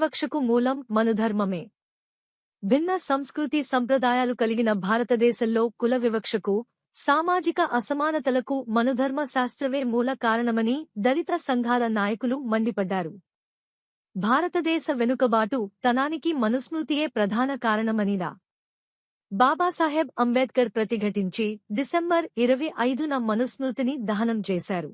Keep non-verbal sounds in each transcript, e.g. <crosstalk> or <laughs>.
వివక్షకు మూలం మనుధర్మమే. భిన్న సంస్కృతి సంప్రదాయాలు కలిగిన భారతదేశంలో కుల వివక్షకు సామాజిక అసమానతలకు మనుధర్మ శాస్త్రవే మూల కారణమని దళిత సంఘాల నాయకులు మండిపడ్డారు. భారతదేశ వెనుకబాటు తనానికి మనుస్మృతియే ప్రధాన కారణమనిలా. బాబాసాహెబ్ అంబేద్కర్ ప్రతిఘటించి డిసెంబర్ ఇరవై ఐదున మనుస్మృతిని దహనం చేశారు.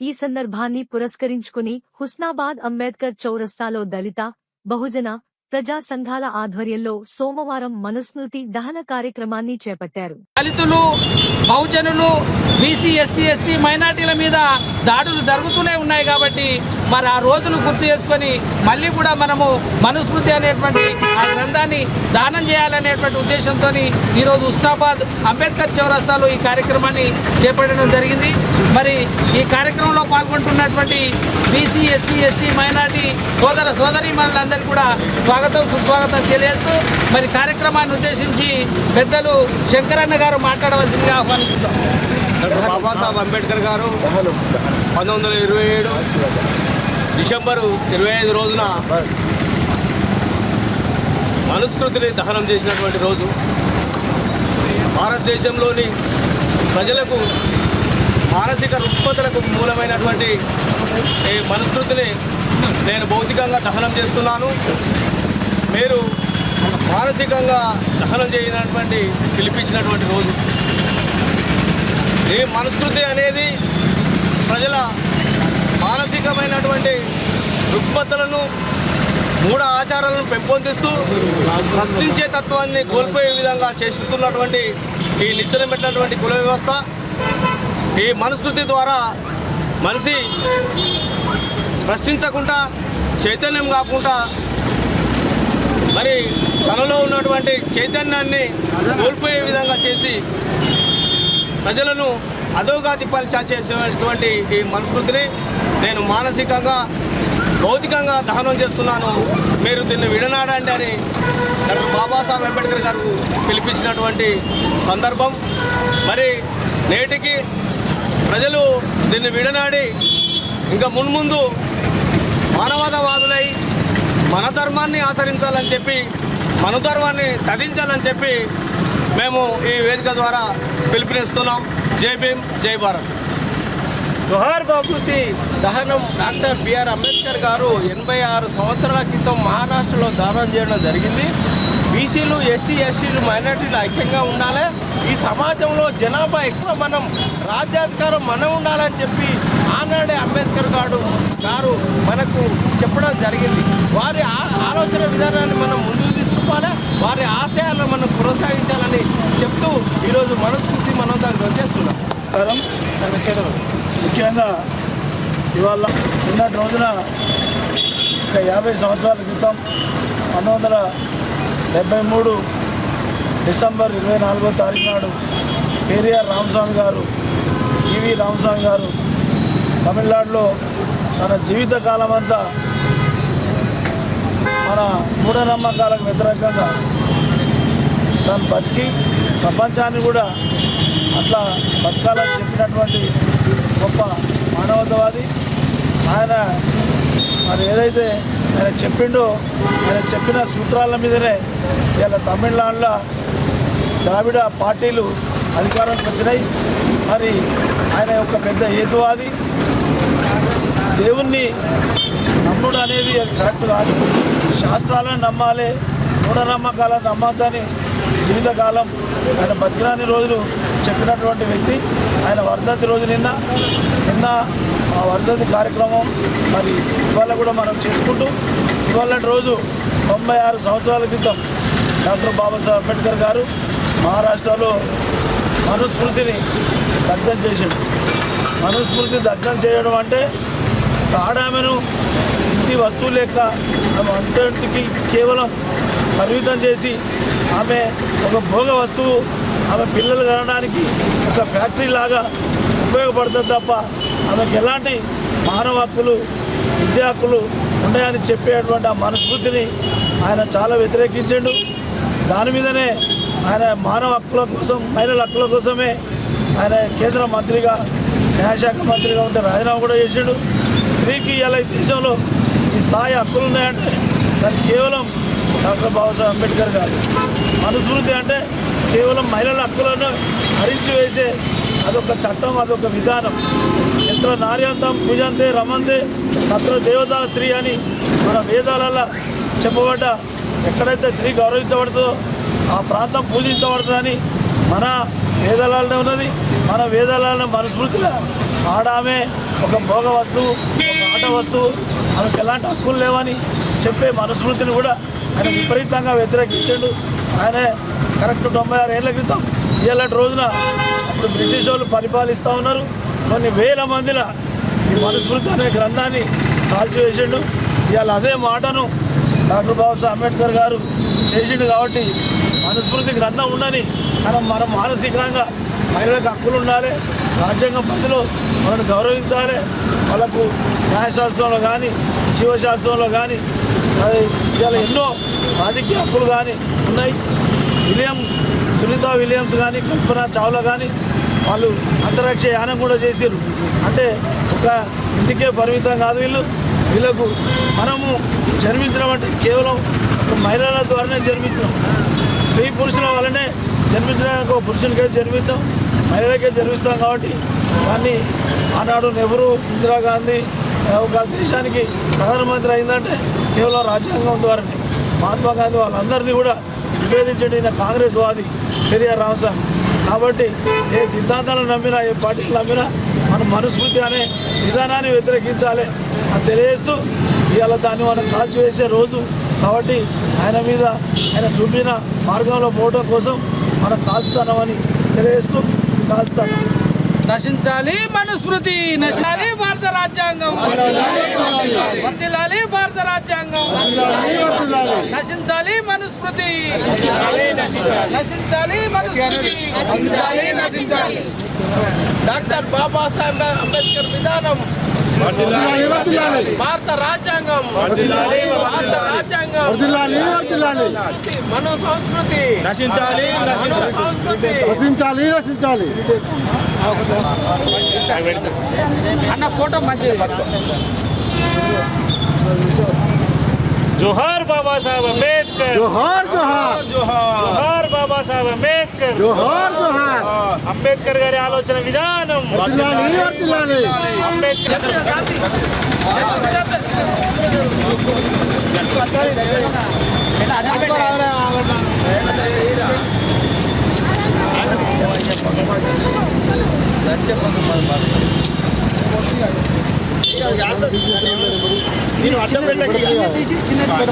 ఈ సందర్భాన్ని పురస్కరించుకుని హుస్నాబాద్ అంబేద్కర్ చౌరస్తాలో దళిత బహుజన ప్రజా సంఘాల ఆధ్వర్యంలో సోమవారం మనుస్మృతి దహన కార్యక్రమాన్ని చేపట్టారు. దళితులు బహుజనులు బీసీ ఎస్సీ ఎస్టీ మైనార్టీల మీద దాడులు జరుగుతూనే ఉన్నాయి కాబట్టి మరి ఆ రోజును గుర్తు చేసుకొని మళ్ళీ కూడా మనము మనుస్మృతి అనేటువంటి ఆ గ్రంథాన్ని దానం చేయాలనేటువంటి ఉద్దేశంతో ఈరోజు ఉస్నాబాద్ అంబేద్కర్ చౌరస్తాలో ఈ కార్యక్రమాన్ని చేపట్టడం జరిగింది. మరి ఈ కార్యక్రమంలో పాల్గొంటున్నటువంటి బీసీ ఎస్సీ ఎస్టీ మైనార్టీ సోదర సోదరి మనందరికీ కూడా స్వాగతం సుస్వాగతం తెలియజేస్తూ మరి కార్యక్రమాన్ని ఉద్దేశించి పెద్దలు శంకరన్న గారు మాట్లాడవలసిందిగా ఆహ్వానిస్తున్నాం. బాబాసాహెబ్ అంబేద్కర్ గారు పంతొమ్మిది వందల ఇరవై ఏడు డిసెంబరు ఇరవై ఐదు రోజున మనుస్మృతిని దహనం చేసినటువంటి రోజు. భారతదేశంలోని ప్రజలకు మానసిక రుగ్మతలకు మూలమైనటువంటి ఈ మనుస్మృతిని నేను భౌతికంగా దహనం చేస్తున్నాను. పేరు మానసికంగా దహనం చేయనటువంటి పిలిపించినటువంటి రోజు. ఈ మనస్కృతి అనేది ప్రజల మానసికమైనటువంటి రుగ్మతలను మూఢ ఆచారాలను పెంపొందిస్తూ ప్రశ్నించే తత్వాన్ని కోల్పోయే విధంగా చేస్తున్నటువంటి ఈ నిచ్చెన పెట్టినటువంటి కుల వ్యవస్థ ఈ మనస్కృతి ద్వారా మనిషి ప్రశ్నించకుండా చైతన్యం కాకుండా మరి తనలో ఉన్నటువంటి చైతన్యాన్ని కోల్పోయే విధంగా చేసి ప్రజలను అధోగాతి పల్చా చేసేటువంటి ఈ మనస్కృతిని నేను మానసికంగా భౌతికంగా దహనం చేస్తున్నాను. మీరు దీన్ని విడనాడండి అని డాక్టర్ బాబాసాహెబ్ అంబేద్కర్ గారు పిలిపించినటువంటి సందర్భం. మరి నేటికి ప్రజలు దీన్ని విడనాడి ఇంకా మున్ముందు మానవతావాదులై మన ధర్మాన్ని ఆచరించాలని చెప్పి మన ధర్మాన్ని తదించాలని చెప్పి మేము ఈ వేదిక ద్వారా పిలుపునిస్తున్నాం. జై భీమ్ జై భారత్. జోహార్ బాబుతి దహనం డాక్టర్ బిఆర్ అంబేద్కర్ గారు ఎనభై ఆరు సంవత్సరాల క్రితం మహారాష్ట్రలో దానం చేయడం జరిగింది. బీసీలు ఎస్సీ ఎస్టీలు మైనార్టీలు ఐక్యంగా ఉండాలి. ఈ సమాజంలో జనాభా ఎక్కువ మనం రాజ్యాధికారం మనం ఉండాలని చెప్పి ఆనాడే అంబేద్కర్ గారు గారు మనకు చెప్పడం జరిగింది. వారి ఆలోచన విధానాన్ని మనం ముందుకు తీసుకోవాలి వారి ఆశయాలను మనం కొనసాగించాలని చెప్తూ ఈరోజు మనస్ఫూర్తి మనం దానికి చేస్తున్నాం ముఖ్యంగా ఇవాళ నిన్నటి రోజున ఒక యాభై సంవత్సరాల క్రితం పంతొమ్మిది వందల డెబ్బై మూడు డిసెంబర్ ఇరవై నాలుగో తారీఖు నాడు పెరియార్ రామస్వామి గారు ఈవి రామస్వామి గారు తమిళనాడులో తన జీవిత కాలం అంతా మన మూఢనమ్మకాలకు వ్యతిరేకంగా తను బతికి ప్రపంచాన్ని కూడా అట్లా బతకాలని చెప్పినటువంటి గొప్ప మానవతావాది. ఆయన మరి ఏదైతే ఆయన చెప్పిండో ఆయన చెప్పిన సూత్రాల మీదనే ఇలా తమిళనాడులో ద్రావిడ పార్టీలు అధికారంకి వచ్చినాయి. మరి ఆయన ఒక పెద్ద హేతువాది దేవుణ్ణి నమ్ముడు అనేది అది కరెక్ట్ కాదు. శాస్త్రాలను నమ్మాలి మూఢనమ్మకాలను నమ్మద్దని జీవితకాలం ఆయన బతికిరాని రోజులు చెప్పినటువంటి వ్యక్తి ఆయన వర్ధంతి రోజు నిన్న నిన్న ఆ వర్ధంతి కార్యక్రమం మరి ఇవాళ కూడా మనం చేసుకుంటూ ఇవాళ రోజు తొంభై ఆరు సంవత్సరాల క్రితం డాక్టర్ బాబాసాహెబ్ అంబేద్కర్ గారు మహారాష్ట్రలో మనుస్మృతిని దగ్ధం చేసిండు మనుస్మృతి దగ్ధం చేయడం అంటే తాడామెను ఇంటి వస్తువు లెక్క ఆమె కేవలం పరిమితం చేసి ఆమె ఒక భోగ వస్తువు ఆమె పిల్లలు కనడానికి ఒక ఫ్యాక్టరీ లాగా ఉపయోగపడుతుంది తప్ప ఆమెకు ఎలాంటి మానవ హక్కులు విద్యా హక్కులు ఉన్నాయని చెప్పేటువంటి ఆ మనస్ఫూర్తిని ఆయన చాలా వ్యతిరేకించిండు. దాని మీదనే ఆయన మానవ హక్కుల కోసం మహిళల హక్కుల కోసమే ఆయన కేంద్ర మంత్రిగా న్యాయశాఖ మంత్రిగా ఉంటే రాజీనామా కూడా చేసిండు. స్త్రీకి ఇలా దేశంలో ఈ స్థాయి హక్కులు ఉన్నాయంటే దానికి కేవలం డాక్టర్ బాబాసాహెబ్ అంబేద్కర్ గారు. మనుస్మృతి అంటే కేవలం మహిళల హక్కులను హరించి వేసే అదొక చట్టం అదొక విధానం. ఎంత నార్యంతం పూజంతే రమంతే తత్ర దేవతా స్త్రీ అని మన వేదాలలో చెప్పబడ్డ ఎక్కడైతే స్త్రీ గౌరవించబడుతుందో ఆ ప్రాంతం పూజించబడుతుందని మన వేదాలలోనే ఉన్నది. మన వేదాలలో మనుస్మృతిలో ఆడామే ఒక భోగ వస్తువు ఒక ఆట వస్తువు. ఆమెకు ఎలాంటి హక్కులు లేవని చెప్పే మనుస్మృతిని కూడా ఆయన విపరీతంగా వ్యతిరేకించాడు. ఆయన కరెక్ట్ తొంభై ఆరు ఏళ్ళ క్రితం ఇలాంటి రోజున అప్పుడు బ్రిటిష్ వాళ్ళు పరిపాలిస్తూ ఉన్నారు. కొన్ని వేల మందిల ఈ మనుస్మృతి అనే గ్రంథాన్ని కాల్చివేసిండు ఇవాళ అదే మాటను డాక్టర్ బాబాసాహెబ్ అంబేద్కర్ గారు చేసిండు కాబట్టి మనుస్మృతి గ్రంథం ఉండని మనం మనం మానసికంగా మహిళలకు హక్కులు ఉండాలి. రాజ్యాంగం పరిధిలో వాళ్ళని గౌరవించాలి. వాళ్ళకు న్యాయశాస్త్రంలో కానీ జీవశాస్త్రంలో కానీ అది ఎన్నో రాజకీయ హక్కులు కానీ ఉన్నాయి. విలియం సునీత విలియమ్స్ కానీ కల్పన చావ్లా కానీ వాళ్ళు అంతరిక్ష యానం కూడా చేశారు అంటే ఒక ఇంటికే పరిమితం కాదు వీళ్ళు. వీళ్ళకు మనము జన్మించడం అంటే కేవలం మహిళల ద్వారానే జన్మించడం స్త్రీ పురుషుల వల్లనే జన్మించడానికి ఒక పురుషునికే జన్మించాం మహిళలకే జన్మిస్తాం కాబట్టి దాన్ని ఆనాడు నెహ్రూ ఇందిరాగాంధీ ఒక దేశానికి ప్రధానమంత్రి అయిందంటే కేవలం రాజ్యాంగం ద్వారానే. మహాత్మా గాంధీ వాళ్ళందరినీ కూడా నివేదించండి కాంగ్రెస్ వాది పెరియార్ రామస్వామి కాబట్టి ఏ సిద్ధాంతాలను నమ్మినా ఏ పార్టీలు నమ్మినా మన మనుస్మృతి అనే విధానాన్ని వ్యతిరేకించాలి అని తెలియజేస్తూ ఇవాళ దాన్ని మనం కాల్చివేసే రోజు కాబట్టి ఆయన మీద ఆయన చూపిన మార్గంలో పోవడం కోసం మనం కాల్చుతామని తెలియజేస్తూ కాల్చుతాను. నశించాలి మనుస్మృతి నశించాలి భారత రాజ్యాంగం. భారత రాజ్యాంగం. నశించాలి మనుస్మృతి. నశించాలి మనుస్మృతి. నశించాలి నశించాలి. డాక్టర్ బాబాసాహెబ్ అంబేద్కర్ విధానం భారత రాజ్యాంగం. భారత రాజ్యాంగం. మన సంస్కృతి రచించాలి సంస్కృతి రచించాలి రచించాలి అన్న ఫోటో మంచిది. జోహార్ బాబా సాహెబ్ అంబేద్కర్. జోహార్ జోహార్. జోహార్ బాబా సాహెబ్ అంబేద్కర్. జోహార్. అంబేద్కర్ గారి ఆలోచన విధానం. వర్తిల్లాలి వర్తిల్లాలి అంబేద్కర్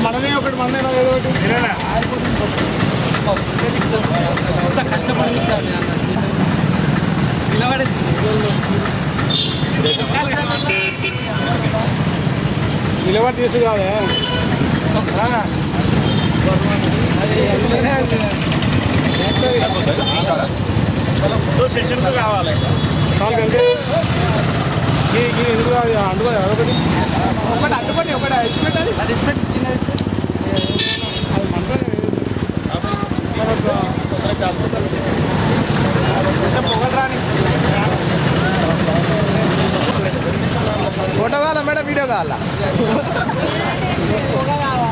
మనమే ఒకటి మనమే ఏదో ఒకటి కష్టపడి ఉంటాను అన్న నిలబడి నిలబడి తీసు కాదే నాలుగు అంతే ఈ ఈ ఎందుకు కాదు అందుకో అదొకటి ఒకటి అడ్డుపడి ఒకటి ఇచ్చిపెట్టాలి అది ఇచ్చిపెట్టి చిన్నది అది మనతో పొగలు రాని ఫోటో కావాలా మేడం? వీడియో కావాలా? <laughs>